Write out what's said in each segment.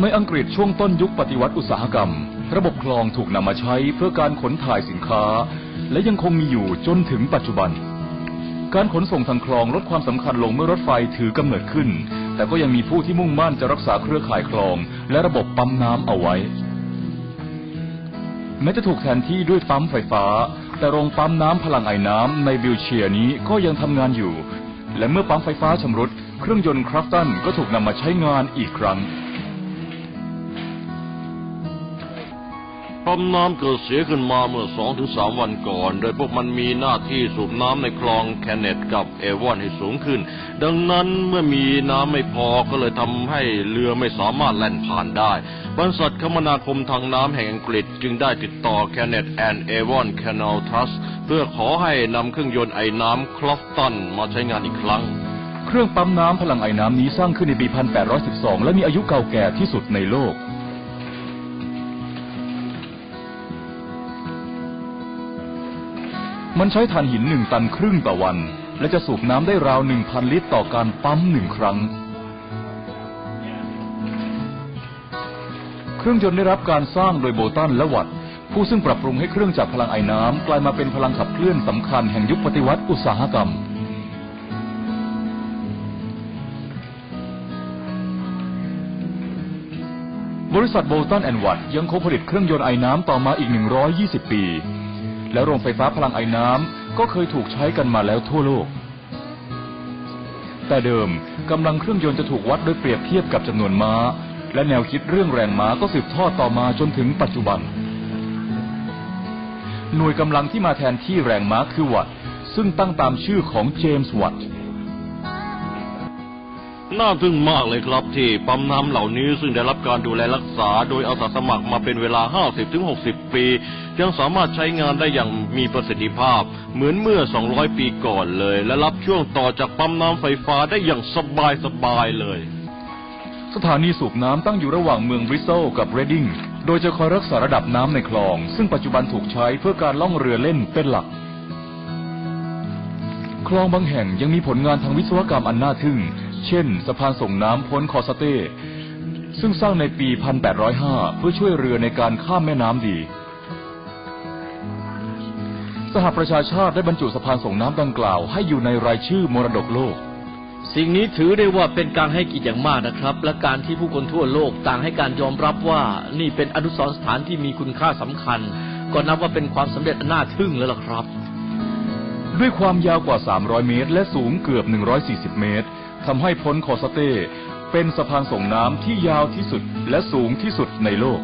ในอังกฤษช่วงต้นยุคปฏิวัติอุตสาหกรรม ระบบคลองถูกนำมาใช้เพื่อการขนถ่ายสินค้า และยังคงมีอยู่จนถึงปัจจุบัน การขนส่งทางคลองลดความสำคัญลงเมื่อรถไฟถือกำเนิดขึ้น แต่ก็ยังมีผู้ที่มุ่งมั่นจะรักษาเครือข่ายคลอง และระบบปั๊มน้ำเอาไว้แม้จะถูกแทนที่ด้วยปั๊มไฟฟ้า แต่โรงปั๊มน้ำพลังไอ้น้ำในบิลเชียนี้ก็ยังทำงานอยู่ และเมื่อปั๊มไฟฟ้าชำรุด เครื่องยนต์คราฟตันก็ถูกนำมาใช้งานอีกครั้ง ปั๊มน้ำเกิดเสียขึ้นมาเมื่อสองถึงสามวันก่อน โดยพวกมันมีหน้าที่สูบน้ำในคลองแคนเนตกับเอวอนให้สูงขึ้น ดังนั้นเมื่อมีน้ำไม่พอก็เลยทำให้เรือไม่สามารถแล่นผ่านได้ บริษัทคมนาคมทางน้ำแห่งอังกฤษจึงได้ติดต่อ Kennet and Avon Canal Trust เพื่อขอให้นำเครื่องยนต์ไอ้น้ำคลอฟตันมาใช้งานอีกครั้งเครื่องปั๊มน้ำพลังไอ้น้ำนี้สร้างขึ้นในปี 1812 และมีอายุเก่าแก่ที่สุดในโลก มันใช้ถ่านหินหนึ่งตันครึ่งต่อวัน และจะสูบน้ำได้ราว1,000ลิตรต่อการปั๊มหนึ่งครั้ง เครื่องยนต์ได้รับการสร้างโดยโบตันและวัตผู้ซึ่งปรับปรุงให้เครื่องจักรพลังไอ้น้ำกลายมาเป็นพลังขับเคลื่อนสำคัญแห่งยุคปฏิวัติอุตสาหกรรมบริษัทโบตันแอนด์วัตยังคงผลิตเครื่องยนต์ไอ้น้ำต่อมาอีก 120 ปี และโรงไฟฟ้าพลังไอ้น้ำก็เคยถูกใช้กันมาแล้วทั่วโลก แต่เดิมกำลังเครื่องยนต์จะถูกวัดโดยเปรียบเทียบกับจำนวนม้า และแนวคิดเรื่องแรงม้าก็สืบทอดต่อมาจนถึงปัจจุบัน หน่วยกำลังที่มาแทนที่แรงม้าคือวัตต์ซึ่งตั้งตามชื่อของเจมส์วัตต์ น่าทึ่งมากเลยครับที่ปั๊มน้ำเหล่านี้ซึ่งได้รับการดูแลรักษาโดยอาสาสมัครมาเป็นเวลา 50-60 ปี ยังสามารถใช้งานได้อย่างมีประสิทธิภาพ เหมือนเมื่อ 200 ปีก่อนเลย และรับช่วงต่อจากปั๊มน้ำไฟฟ้าได้อย่างสบายๆเลย สถานีสูบน้ำตั้งอยู่ระหว่างเมืองบริสโตลกับเรดดิงโดยจะคอยรักษาระดับน้ำในคลอง ซึ่งปัจจุบันถูกใช้เพื่อการล่องเรือเล่นเป็นหลักคลองบางแห่งยังมีผลงานทางวิศวกรรมอันน่าทึ่ง เช่น สะพานส่งน้ำพ้นคอสเต้ ซึ่งสร้างในปี 1805 เพื่อช่วยเรือในการข้ามแม่น้ำดี สหประชาชาติได้บรรจุสะพานส่งน้ำดังกล่าว ให้อยู่ในรายชื่อมรดกโลก สิ่งนี้ถือได้ว่าเป็นการให้เกียรติอย่างมากนะครับ และการที่ผู้คนทั่วโลกต่างให้การยอมรับว่านี่เป็นอนุสรณ์สถานที่มีคุณค่าสำคัญ ก็นับว่าเป็นความสำเร็จอันน่าทึ่งแล้วล่ะครับด้วยความยาวกว่า 300 เมตร และสูงเกือบ 140 เมตร ทำให้พ้นคอสเต้เป็นสะพานส่งน้ำที่ยาวที่สุดและสูงที่สุดในโลก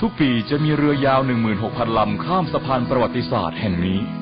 ทุกปีจะมีเรือยาว 16,000 ลำข้ามสะพานประวัติศาสตร์แห่งนี้